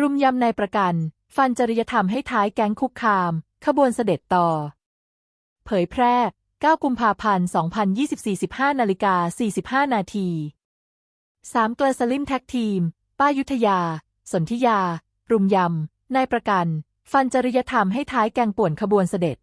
รุมยำนายประกัน ฟันจริยธรรมให้ท้ายแก๊งคุกคาม ขบวนเสด็จต่อ เผยแพร่ 9 กุมภาพันธ์ 2024 15นาฬิกา45 นาที 3 เกลสลิมแท็กทีม ป้ายุทธยา สนธิยา รุมยำนายประกัน ฟันจริยธรรมให้ท้ายแกงป่วนขบวนเสด็จ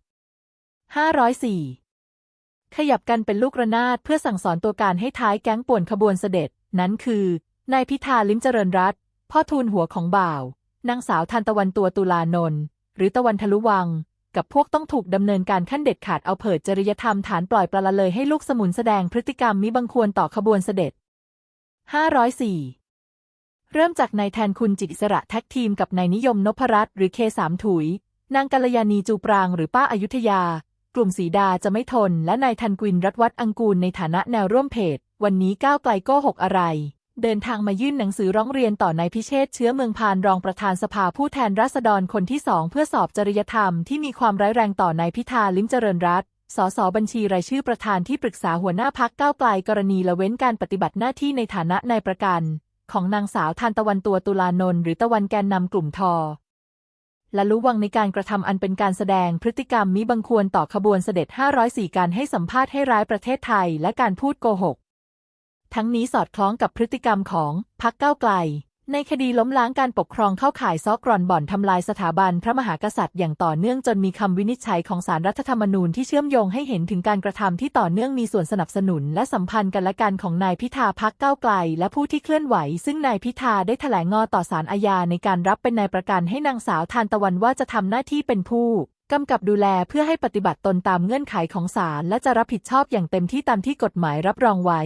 504 ขยับกันเป็นลูกระนาดเพื่อสั่งสอนตัวการให้ท้ายแก๊งป่วนขบวนเสด็จ นั้นคือนายพิธาลิ้มเจริญรัต พ่อทูลหัวของบ่าว นางสาวทันตะวันตัวตุลานนท์หรือตะวันทะลุวัง กับพวกต้องถูกดำเนินการขั้นเด็ดขาดเอาเผิดจริยธรรมฐานปล่อยปละละเลยให้ลูกสมุนแสดงพฤติกรรมมิบังควรต่อขบวนเสด็จ 504 เริ่มจากนายแทนคุณจิตอิสระแท็กทีมกับนายนิยมนพรัตน์หรือเคสามถุย นางกัลยาณีจูปรางหรือป้าอายุทยา กลุ่มสีดาจะไม่ทน และนายทันกวินรัตวัฒน์อังกูลในฐานะแนวร่วมเพจ วันนี้ก้าวไกลโก้หกอะไร เดินทางมายื่นหนังสือร้องเรียนต่อนายพิเชษเชื้อเมืองพานรองประธานสภาผู้แทนราษฎรคนที่สองเพื่อสอบจริยธรรมที่มีความร้ายแรงต่อนายพิธาลิ้มเจริญรัตน์สสบัญชีรายชื่อประธานที่ปรึกษาหัวหน้าพักก้าวไกลกรณีละเว้นการปฏิบัติหน้าที่ในฐานะนายประกัน ของนางสาวทานตะวันตัวตุลานนท์หรือตะวันแกนนำกลุ่มทอและรู้วังในการกระทำอันเป็นการแสดงพฤติกรรมมิบังควรต่อขบวนเสด็จ 504 การให้สัมภาษณ์ให้ร้ายประเทศไทย และการพูดโกหก ทั้งนี้สอดคล้องกับพฤติกรรมของพักเก้าวไกล ในคดีล้มล้างการปกครองเข้าข่ายซอกกร่อนบ่อนทำลายสถาบันพระมหากษัตริย์อย่างต่อเนื่องจนมีคำวินิจฉัยของศาลรัฐธรรมนูญที่เชื่อมโยงให้เห็นถึงการกระทำที่ต่อเนื่องมีส่วนสนับสนุน และสัมพันธ์กันและกันของนายพิธาพักเก้าวไกล และผู้ที่เคลื่อนไหว ซึ่งนายพิธาได้แถลงงอต่อศาลอาญาในการรับเป็นนายประกันให้นางสาวทานตะวันว่าจะทำหน้าที่เป็นผู้กำกับดูแลเพื่อให้ปฏิบัติตนตามเงื่อนไขของศาลและจะรับผิดชอบอย่างเต็มที่ตามที่กฎหมายรับรองไว้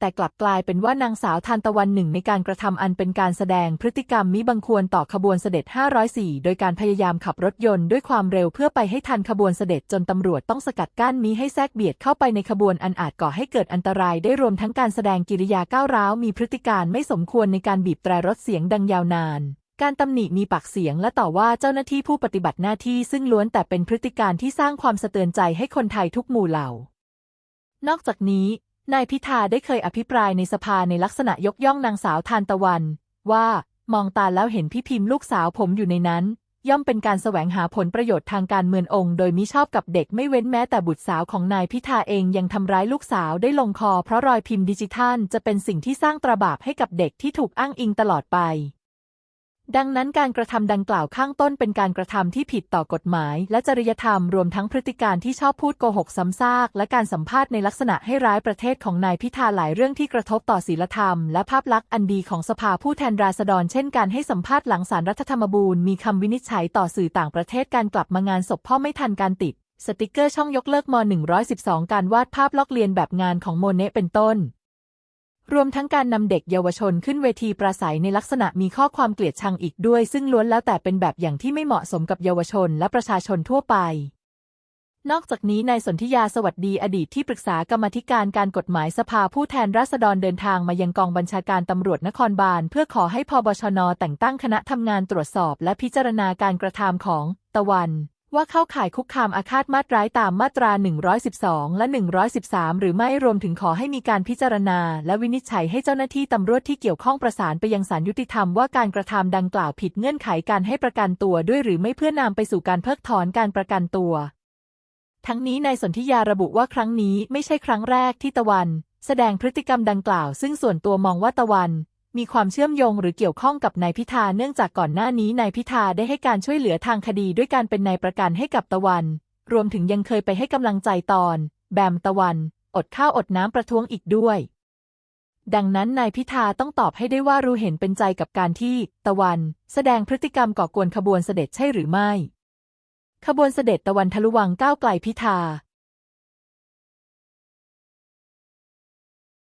แต่กลับกลายเป็นว่านางสาวทานตะวันหนึ่งในการกระทำอันเป็นการแสดงพฤติกรรมมิบังควรต่อขบวนเสด็จ 504 โดยการพยายามขับรถยนต์ด้วยความเร็วเพื่อไปให้ทันขบวนเสด็จจนตำรวจต้องสกัดกั้นมิให้แทรกเบียดเข้าไปในขบวนอันอาจก่อให้เกิดอันตรายได้รวมทั้งการแสดงกิริยาก้าวร้าวมีพฤติการไม่สมควรในการบีบแตรรถเสียงดังยาวนานการตำหนิมีปากเสียงและต่อว่าเจ้าหน้าที่ผู้ปฏิบัติหน้าที่ซึ่งล้วนแต่เป็นพฤติการที่สร้างความสะเตือนใจให้คนไทยทุกหมู่เหล่า นอกจากนี้ นายพิธาได้เคยอภิปรายในสภาในลักษณะยกย่องนางสาวทานตะวัน ว่ามองตาแล้วเห็นพี่พิมพ์ลูกสาวผมอยู่ในนั้น ย่อมเป็นการแสวงหาผลประโยชน์ทางการเมืององค์ โดยมิชอบกับเด็กไม่เว้นแม้แต่บุตรสาวของนายพิธาเองยังทำร้ายลูกสาวได้ลงคอเพราะรอยพิมพ์ดิจิทัลจะเป็นสิ่งที่สร้างตราบาปให้กับเด็กที่ถูกอ้างอิงตลอดไป ดังนั้นการกระทำดังกล่าวข้างต้นเป็นการกระทำที่ผิดต่อกฎหมาย และจริยธรรมรวมทั้งพฤติการที่ชอบพูดโกหกซ้ำซากและการสัมภาษณ์ในลักษณะให้ร้ายประเทศของนายพิธาหลายเรื่องที่กระทบต่อศีลธรรมและภาพลักษณ์อันดีของสภาผู้แทนราษฎร เช่นการให้สัมภาษณ์หลังสารรัฐธรรมนูญมีคำวินิจฉัยต่อสื่อต่างประเทศการกลับมางานศพพ่อไม่ทันการติด สติกเกอร์ช่องยกเลิกม .112 การวาดภาพลอกเลียนแบบงานของโมเนเป็นต้น รวมทั้งการนำเด็กเยาวชนขึ้นเวทีปราศัยในลักษณะมีข้อความเกลียดชังอีกด้วย ซึ่งล้วนแล้วแต่เป็นแบบอย่างที่ไม่เหมาะสมกับเยาวชนและประชาชนทั่วไป นอกจากนี้นายสนธิยาสวัสดีอดีตที่ปรึกษากรรมธิการการกฎหมายสภาผู้แทนราษฎรเดินทางมายังกองบัญชาการตำรวจนครบาล เพื่อขอให้พบชนแต่งตั้งคณะทำงานตรวจสอบ และพิจารณาการกระทำของตะวัน ว่าเข้าข่ายคุกคามอาฆาตมาตร้ายตามมาตรา 112 และ 113 หรือไม่รวมถึงขอให้มีการพิจารณา และวินิจฉัยให้เจ้าหน้าที่ตำรวจที่เกี่ยวข้องประสานไปยังศาลยุติธรรมว่าการกระทำดังกล่าวผิดเงื่อนไขการให้ประกันตัวด้วยหรือไม่เพื่อนำไปสู่การเพิกถอนการประกันตัว ทั้งนี้นายสนธิยาระบุว่าครั้งนี้ไม่ใช่ครั้งแรกที่ตะวัน แสดงพฤติกรรมดังกล่าว ซึ่งส่วนตัวมองว่าตะวัน มีความเชื่อมโยงหรือเกี่ยวข้องกับนายพิธาเนื่องจากก่อนหน้านี้นายพิธาได้ให้การช่วยเหลือทางคดีด้วยการเป็นนายประกันให้กับตะวัน รวมถึงยังเคยไปให้กำลังใจตอน แบมตะวัน อดข้าวอดน้ำประท้วงอีกด้วย ดังนั้นนายพิธาต้องตอบให้ได้ว่ารู้เห็นเป็นใจกับการที่ ตะวัน แสดงพฤติกรรมก่อกวนขบวนเสด็จใช่หรือไม่ ขบวนเสด็จตะวันทะลุวังก้าวไกลพิธา